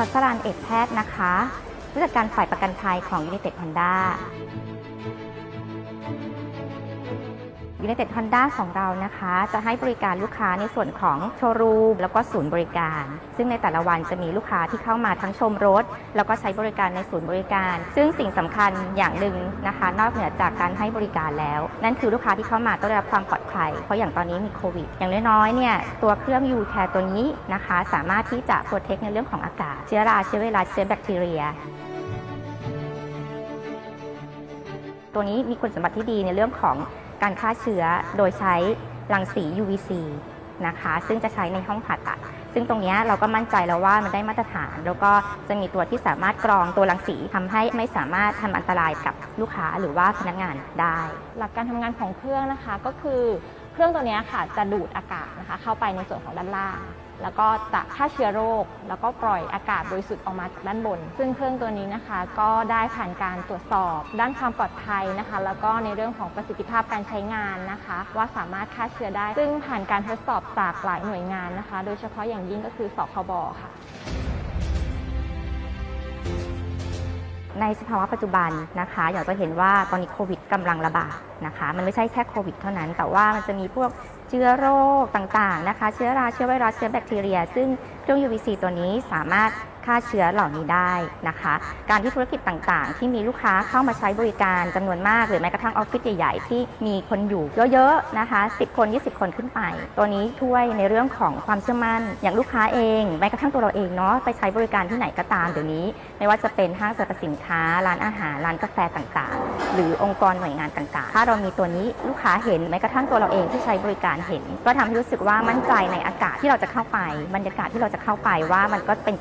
ชัชรานเอกแพทย์นะคะผู้จัดการฝ่ายประกันภัยของ United Honda United Honda ของเรานะคะ จะให้บริการลูกค้าในส่วนของโชว์รูมแล้วก็ศูนย์บริการ ซึ่งในแต่ละวันจะมีลูกค้าที่เข้ามาทั้งชมรถ แล้วก็ใช้บริการในศูนย์บริการ ซึ่งสิ่งสำคัญอย่างหนึ่งนะคะ นอกเหนือจากการให้บริการแล้ว นั่นคือลูกค้าที่เข้ามาต้องได้รับความปลอด ใคร เพราะอย่างตอนนี้มีโควิด อย่างน้อยๆเนี่ยตัวเครื่อง U Care ตัวนี้นะคะ สามารถที่จะโปรเทคในเรื่องของอากาศ เชื้อราเชื้อไวรัสเชื้อแบคทีเรีย ตัวนี้มีคุณสมบัติที่ดีในเรื่องของการฆ่าเชื้อโดยใช้รังสี UVC นะคะ ซึ่งจะใช้ในห้องผ่าตัด ซึ่งตรงนี้เราก็มั่นใจแล้วว่ามันได้มาตรฐาน แล้วก็จะมีตัวที่สามารถกรองตัวรังสีทำให้ไม่สามารถทำอันตรายกับลูกค้าหรือว่าพนักงานได้ หลักการทำงานของเครื่องนะคะก็คือเครื่องตัวนี้ค่ะจะดูดอากาศนะคะเข้าไปในส่วนของด้านล่าง แล้วก็จะฆ่าเชื้อโรค แล้วก็ปล่อยอากาศบริสุทธิ์ออกมาจากด้านบน ซึ่งเครื่องตัวนี้นะคะ ก็ได้ผ่านการตรวจสอบ ด้านความปลอดภัยนะคะ แล้วก็ในเรื่องของประสิทธิภาพการใช้งานนะคะ ว่าสามารถฆ่าเชื้อได้ ซึ่งผ่านการทดสอบจากหลายหน่วยงานนะคะ โดยเฉพาะอย่างยิ่งก็คือสคบค่ะ ในสภาวะปัจจุบันนะคะอยากจะเห็นว่าตอนนี้โควิดกำลังระบาดนะคะ มันไม่ใช่แค่โควิดเท่านั้น แต่ว่ามันจะมีพวกเชื้อโรคต่างๆนะคะ เชื้อรา เชื้อไวรัส เชื้อแบคทีเรีย ซึ่งเครื่อง UVC ตัวนี้สามารถ ฆ่าเชื้อเหล่านี้ได้นะคะ การที่ธุรกิจต่างๆ ที่มีลูกค้าเข้ามาใช้บริการจำนวนมาก หรือแม้กระทั่งออฟฟิศใหญ่ๆที่มีคนอยู่เยอะๆนะคะ 10 คน 20 คนขึ้นไป ตัวนี้ช่วยในเรื่องของความเชื่อมั่น อย่างลูกค้าเอง แม้กระทั่งตัวเราเองเนาะไปใช้บริการที่ไหนก็ตามเดี๋ยวนี้ ไม่ว่าจะเป็นห้างสรรพสินค้า ร้านอาหาร ร้านกาแฟต่างๆ หรือองค์กรหน่วยงานต่างๆ ถ้าเรามีตัวนี้ลูกค้าเห็นแม้กระทั่งตัวเราเองที่ใช้บริการเห็น ก็ทำให้รู้สึกว่ามั่นใจในอากาศที่เราจะเข้าไปบรรยากาศที่เราจะเข้าไปว่ามันก็เป็น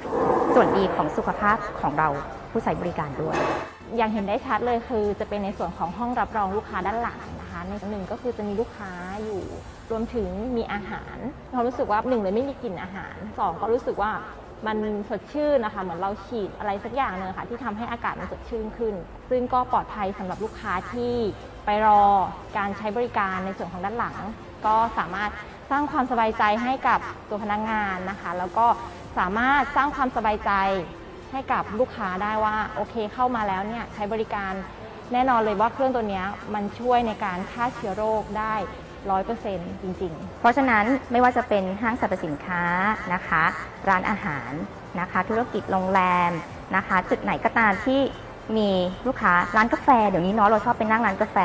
ส่วนดีของสุขภาพของเราผู้ใช้บริการด้วย อย่างเห็นได้ชัดเลยคือ จะเป็นในส่วนของห้องรับรองลูกค้าด้านหลังนะคะ ในหนึ่งก็คือจะมีลูกค้าอยู่ รวมถึงมีอาหารเรารู้สึกว่าหนึ่งเลยไม่มีกลิ่นอาหารสองก็รู้สึกว่ามันสดชื่นนะคะเหมือนเราฉีดอะไรสักอย่างหนึงค่ะที่ทำให้อากาศมันสดชื่นขึ้น ซึ่งก็ปลอดภัยสำหรับลูกค้าที่ไปรอการใช้บริการในส่วนของด้านหลัง ก็สามารถสร้างความสบายใจให้กับตัวพนักงานนะคะ แล้วก็ สามารถสร้างความสบายใจให้กับลูกค้าได้ว่าโอเคเข้ามาแล้วเนี่ยใช้บริการแน่นอนเลยว่าเครื่องตัวนี้มันช่วยในการฆ่าเชื้อโรคได้ร้อยเปอร์เซ็นต์จริง ๆ เพราะฉะนั้นไม่ว่าจะเป็นห้างสรรพสินค้านะคะ ร้านอาหารนะคะ ธุรกิจโรงแรมนะคะ จุดไหนก็ตามที่มีลูกค้าร้านกาแฟ เดี๋ยวนี้เนาะเราชอบไปนั่งร้านกาแฟ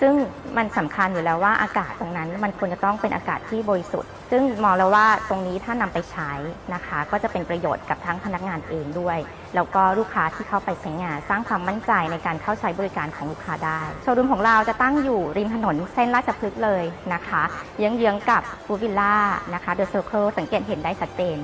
ซึ่งมันสำคัญอยู่แล้วว่าอากาศตรงนั้น มันควรจะต้องเป็นอากาศที่บริสุทธิ์ ซึ่งมองแล้วว่าตรงนี้ถ้านำไปใช้นะคะ ก็จะเป็นประโยชน์กับทั้งพนักงานเองด้วย แล้วก็ลูกค้าที่เข้าไปใช้งาน สร้างความมั่นใจในการเข้าใช้บริการของลูกค้าได้ โชว์รูมของเราจะตั้งอยู่ริมถนนเส้นราชพฤกษ์เลยนะคะเยื้องๆกับฟูวิลล่านะคะเดอะเซอร์เคิลสังเกตเห็นได้ชัดเจน